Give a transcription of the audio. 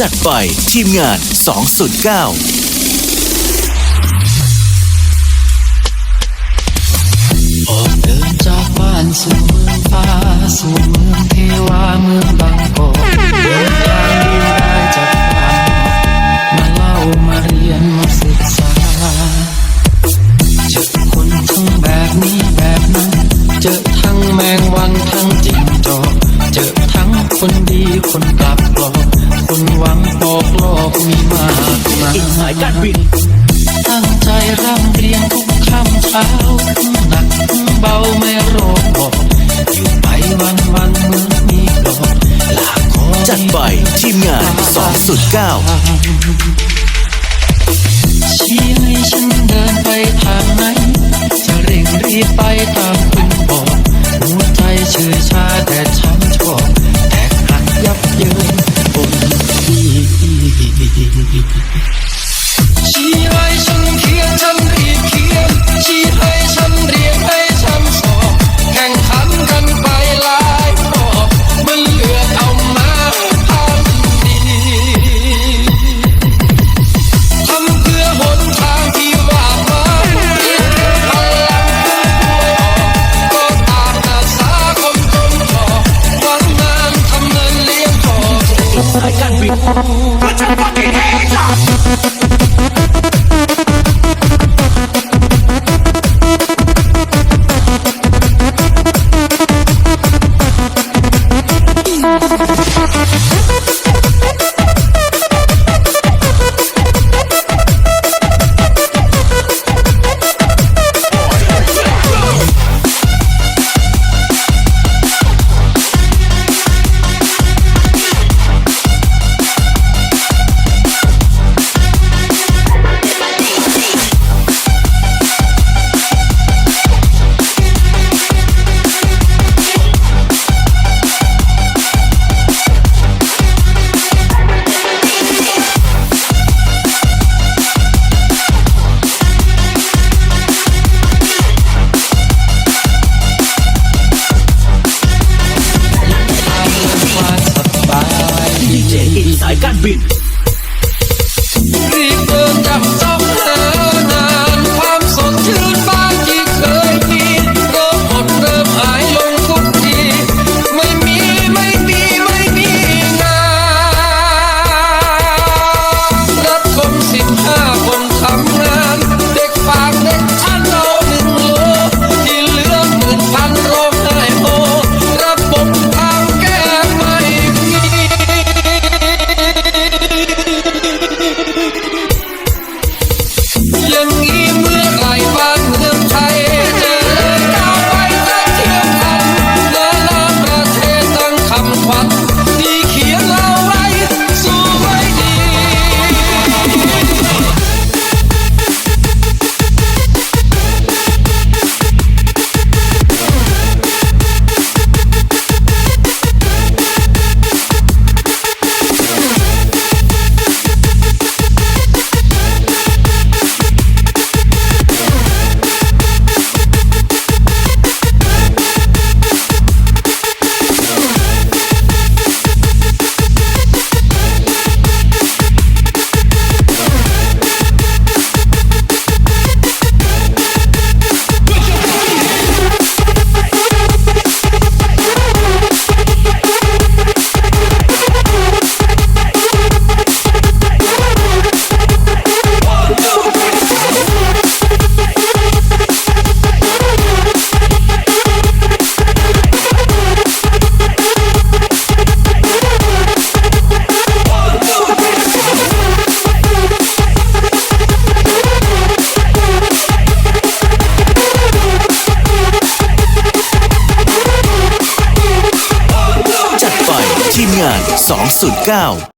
จัดไปทีมงาน 209ออกเดินจากบ้านสู่เมืองฟ้าสู่เมืองเทวาเมืองบางกอกเดินทางดีได้จากบ้านมาเล่ามาเรียนมาศึกษาเจอคนทั้งแบบนี้แบบนั้นเจอทั้งแมงวันทั้งจิ้งจอกเจอทั้งคนดีคนกลับายอีกสายการบิน ตั้งใจร่ำเรียนทุกค่ำเช้าหนักเบาไม่รอบอกอยู่ไปวันวันๆเหมือนมีดอกลาคอยจัดไปทีมงาน209ชี้ให้ฉันเดินไปทางไหนจะเร่งรีบไปตาม สายกา ก 209